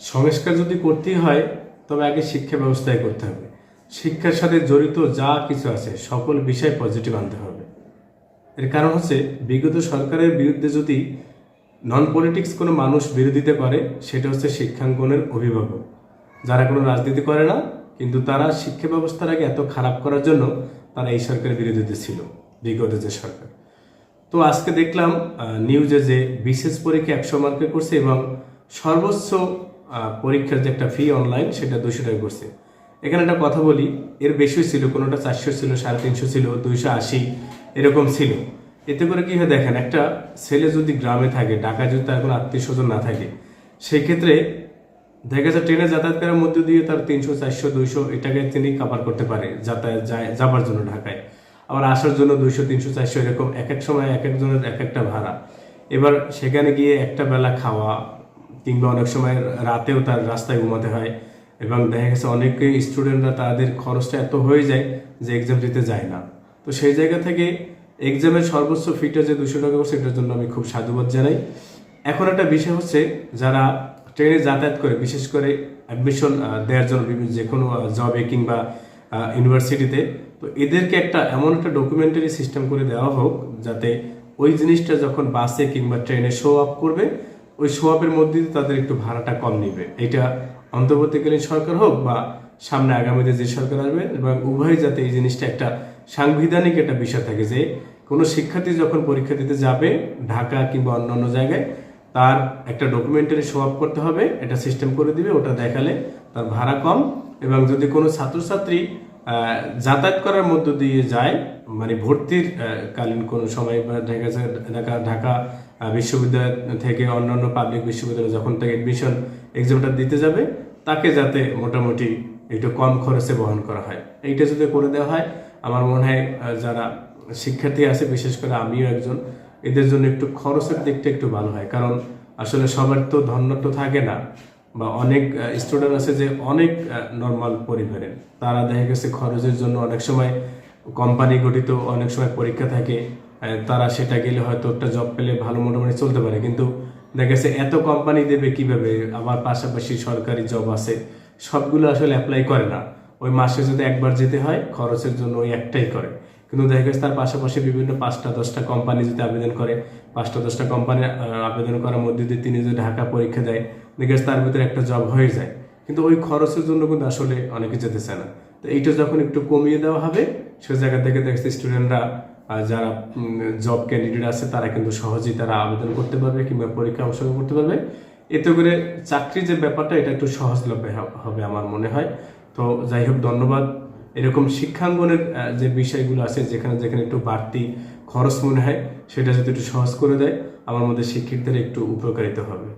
সংস্কার যদি করতেই হয়, তবে আগে শিক্ষা ব্যবস্থায় করতে হবে। শিক্ষার সাথে জড়িত যা কিছু আছে, সকল বিষয় পজিটিভ আনতে হবে। এর কারণ হচ্ছে, বিগত সরকারের বিরুদ্ধে যদি নন পলিটিক্স কোনো মানুষ বিরোধিতা করে, সেটা হচ্ছে শিক্ষাঙ্গনের অভিভাবক। যারা কোনো রাজনীতি করে না, কিন্তু তারা শিক্ষা ব্যবস্থাটাকে এত খারাপ করার জন্য তারা এই সরকারের বিরোধিতা ছিল, বিগত যে সরকার। তো আজকে দেখলাম নিউজে যে বিশেষ পরীক্ষা একশো মার্কে করছে এবং সর্বোচ্চ পরীক্ষার যে একটা ফি অনলাইন সেটা দুশো টাকা করছে। এখানে একটা কথা বলি, এর বেশি ছিল, কোনোটা চারশো ছিল, সাড়ে তিনশো ছিল, দুইশো আশি, এরকম ছিল। এতে করে কি হয় দেখেন, একটা ছেলে যদি গ্রামে থাকে ঢাকায় যদি তার কোনো আত্মীয় স্বজন না থাকে, সেক্ষেত্রে দেখা যাচ্ছে ট্রেনে যাতায়াত করার মধ্যে দিয়ে তার তিনশো, চারশো, দুইশো এটাকে তিনি কাভার করতে পারে যাতায়াত যায়, যাবার জন্য ঢাকায়। আবার আসার জন্য দুইশো, তিনশো, চারশো, এরকম এক এক সময় এক একজনের এক একটা ভাড়া। এবার সেখানে গিয়ে একটা বেলা খাওয়া কিংবা অনেক সময় রাতেও তার রাস্তায় ঘুমাতে হয় এবং দেখা গেছে অনেকে স্টুডেন্টরা তাদের খরচটা এত হয়ে যায় যে এক্সাম দিতে যায় না। তো সেই জায়গা থেকে এক্সামের সর্বোচ্চ ফিটা যে দুশো টাকা করছে এটার জন্য আমি খুব সাধুবাদ জানাই। এখন একটা বিষয় হচ্ছে যারা ট্রেনে যাতায়াত করে, বিশেষ করে অ্যাডমিশন দেওয়ার জন্য বিভিন্ন যে কোনো জবে কিংবা ইউনিভার্সিটিতে তো এদেরকে একটা এমন একটা ডকুমেন্টারি সিস্টেম করে দেওয়া হোক যাতে ওই জিনিসটা যখন বাসে কিংবা ট্রেনে শো আপ করবে ওই শো আপের মধ্যে তাদের একটু ভাড়াটা কম নিবে। এটা অন্তর্বর্তীকালীন সরকার হোক বা সামনে আগামীতে যে সরকার আসবে এবং উভয় যাতে এই জিনিসটা একটা সাংবিধানিক একটা বিষয় থাকে যে কোনো শিক্ষার্থী যখন পরীক্ষা দিতে যাবে ঢাকা কিংবা অন্যান্য জায়গায়, তার একটা ডকুমেন্টারি শো আপ করতে হবে, এটা সিস্টেম করে দিবে, ওটা দেখালে তার ভাড়া কম এবং যদি কোনো ছাত্রছাত্রী যাতায়াত করার মধ্য দিয়ে যায় মানে ভর্তির কালীন কোনো সময় বা ঢাকা ঢাকা বিশ্ববিদ্যালয় থেকে অন্যান্য পাবলিক বিশ্ববিদ্যালয়ে যখন তাকে এডমিশন এক্সামটা দিতে যাবে, তাকে যাতে মোটামুটি একটু কম খরচে বহন করা হয়। এইটা যদি করে দেওয়া হয়, আমার মনে হয় যারা শিক্ষার্থী আছে, বিশেষ করে আমিও একজন, এদের জন্য একটু খরচের দিকটা একটু ভালো হয়। কারণ আসলে সবার তো ধন্য তো থাকে না, বা অনেক স্টুডেন্ট আছে যে অনেক নর্মাল পরিবারের। তারা দেখা গেছে খরচের জন্য অনেক সময় কোম্পানি গঠিত, অনেক সময় পরীক্ষা থাকে তারা সেটা গেলে হয়তো একটা জব পেলে ভালো মোটামুটি চলতে পারে। কিন্তু দেখা গেছে এত কোম্পানি দেবে কীভাবে? আবার পাশাপাশি সরকারি জব আছে। সবগুলো আসলে অ্যাপ্লাই করে না। ওই মাসে যদি একবার যেতে হয়, খরচের জন্য ওই একটাই করে। কিন্তু দেখা গেছে তার পাশাপাশি বিভিন্ন পাঁচটা, দশটা কোম্পানি যদি আবেদন করে, পাঁচটা, দশটা কোম্পানি আবেদন করার মধ্যে দিয়ে তিনি যদি ঢাকা পরীক্ষা দেয়, দেখা গেছে তার ভিতরে একটা জব হয়ে যায়। কিন্তু ওই খরচের জন্য কিন্তু আসলে অনেকে যেতে চায় না। তো এইটা যখন একটু কমিয়ে দেওয়া হবে, সে জায়গা থেকে দেখছে স্টুডেন্টরা যারা জব ক্যান্ডিডেট আছে, তারা কিন্তু সহজেই তারা আবেদন করতে পারবে কিংবা পরীক্ষা অংশগ্রহণ করতে পারবে। এতে করে চাকরির যে ব্যাপারটা, এটা একটু সহজলভ্য হবে আমার মনে হয়। তো যাই হোক, ধন্যবাদ। এরকম শিক্ষাঙ্গনের যে বিষয়গুলো আছে, যেখানে যেখানে একটু বাড়তি খরচ মনে হয়, সেটা যদি একটু সহজ করে দেয়, আমার মধ্যে শিক্ষিতদের একটু উপকারিত হবে।